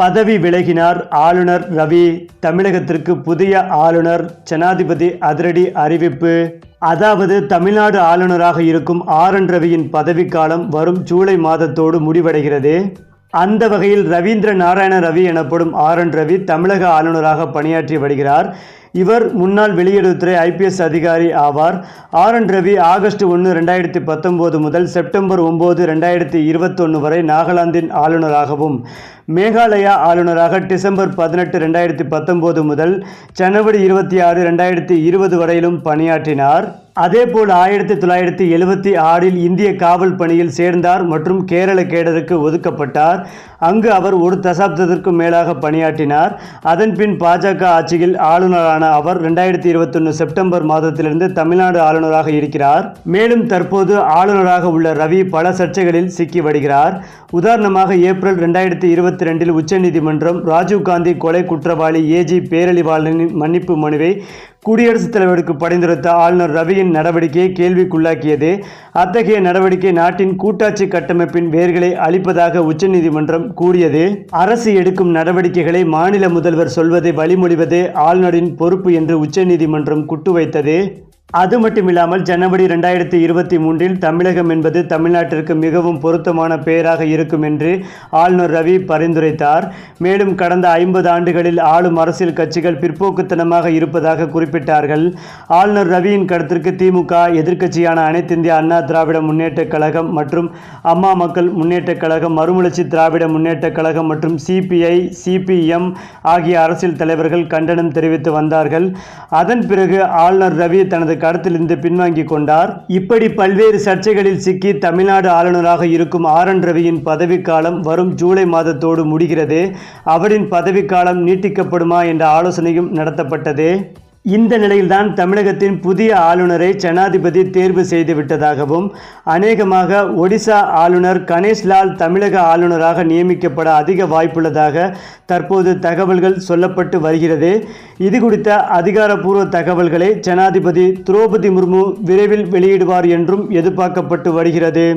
பதவி விலகினார் ஆளுநர் ரவி. தமிழகத்திற்கு புதிய ஆளுநர் ஜனாதிபதி அதிரடி அறிவிப்பு. அதாவது தமிழ்நாடு ஆளுநராக இருக்கும் ஆர் என் ரவியின் பதவிக்காலம் வரும் ஜூலை மாதத்தோடு முடிவடைகிறது. அந்த வகையில் ரவீந்திர நாராயண ரவி எனப்படும் ஆர் என் ரவி தமிழக ஆளுநராக பணியாற்றி வருகிறார். இவர் முன்னாள் வெளியுறவுத்துறை ஐபிஎஸ் அதிகாரி ஆவார். ஆர் என் ரவி ஆகஸ்ட் ஒன்று ரெண்டாயிரத்தி பத்தொம்போது முதல் செப்டம்பர் ஒம்பது ரெண்டாயிரத்தி இருபத்தொன்று வரை நாகாலாந்தின் ஆளுநராகவும் மேகாலயா ஆளுநராக டிசம்பர் பதினெட்டு ரெண்டாயிரத்தி பத்தொம்போது முதல் ஜனவரி இருபத்தி ஆறு ரெண்டாயிரத்தி இருபது வரையிலும் பணியாற்றினார். அதேபோல் ஆயிரத்தி தொள்ளாயிரத்தி எழுபத்தி ஆறில் இந்திய காவல் பணியில் சேர்ந்தார் மற்றும் கேரள கேடருக்கு ஒதுக்கப்பட்டார். அங்கு அவர் ஒரு தசாப்தத்திற்கும் மேலாக பணியாற்றினார். அதன்பின் பாஜக ஆட்சியில் ஆளுநரான அவர் ரெண்டாயிரத்தி இருபத்தொன்று செப்டம்பர் மாதத்திலிருந்து தமிழ்நாடு ஆளுநராக இருக்கிறார். மேலும் தற்போது ஆளுநராக உள்ள ரவி பல சர்ச்சைகளில் சிக்கி வருகிறார். உதாரணமாக ஏப்ரல் ரெண்டாயிரத்தி இருபத்தி ரெண்டில் உச்சநீதிமன்றம் ராஜீவ்காந்தி கொலை குற்றவாளி ஏஜி பேரழிவாளனின் மன்னிப்பு மனுவை குடியரசுத் தலைவருக்கு பரிந்துரைத்த ஆளுநர் ரவியின் நடவடிக்கையை கேள்விக்குள்ளாக்கியது. அத்தகைய நடவடிக்கை நாட்டின் கூட்டாட்சி கட்டமைப்பின் வேர்களை அளிப்பதாக உச்சநீதிமன்றம் கூறியது. அரசு எடுக்கும் நடவடிக்கைகளை மாநில முதல்வர் சொல்வதை வழிமொழிவதே ஆளுநரின் பொறுப்பு என்று உச்சநீதிமன்றம் குட்டு வைத்தது அது மட்டுமில்லாமல் ஜனவரி ரெண்டாயிரத்தி இருபத்தி மூன்றில் தமிழகம் என்பது தமிழ்நாட்டிற்கு மிகவும் பொருத்தமான பெயராக இருக்கும் என்று ஆளுநர் ரவி பரிந்துரைத்தார். மேலும் கடந்த ஐம்பது ஆண்டுகளில் ஆளும் அரசியல் கட்சிகள் பிற்போக்குத்தனமாக இருப்பதாக குறிப்பிட்டார்கள். ஆளுநர் ரவியின் கருத்திற்கு திமுக எதிர்க்கட்சியான அனைத்திந்திய அண்ணா திராவிட முன்னேற்றக் கழகம் மற்றும் அம்மா மக்கள் முன்னேற்றக் கழகம் மறுமலர்ச்சி திராவிட முன்னேற்றக் கழகம் மற்றும் சிபிஐ சிபிஎம் ஆகிய அரசியல் தலைவர்கள் கண்டனம் தெரிவித்து வந்தார்கள். அதன் பிறகு ஆளுநர் ரவி தனது கருத்திலிருந்து பின்வாங்கி கொண்டார். இப்படி பல்வேறு சர்ச்சைகளில் சிக்கி தமிழ்நாடு ஆளுநராக இருக்கும் ஆர் என் ரவியின் பதவிக்காலம் வரும் ஜூலை மாதத்தோடு முடிகிறது. அவரின் பதவிக்காலம் நீட்டிக்கப்படுமா என்ற ஆலோசனையும் நடத்தப்பட்டது. இந்த நிலையில்தான் தமிழகத்தின் புதிய ஆளுநரை ஜனாதிபதி தேர்வு செய்துவிட்டதாகவும் அநேகமாக ஒடிசா ஆளுநர் கணேஷ்லால் தமிழக ஆளுநராக நியமிக்கப்பட அதிக வாய்ப்புள்ளதாக தற்போது தகவல்கள் சொல்லப்பட்டு வருகிறது. இது குறித்த அதிகாரப்பூர்வ தகவல்களை ஜனாதிபதி திரௌபதி முர்மு விரைவில் வெளியிடுவார் என்றும் எதிர்பார்க்கப்பட்டு வருகிறது.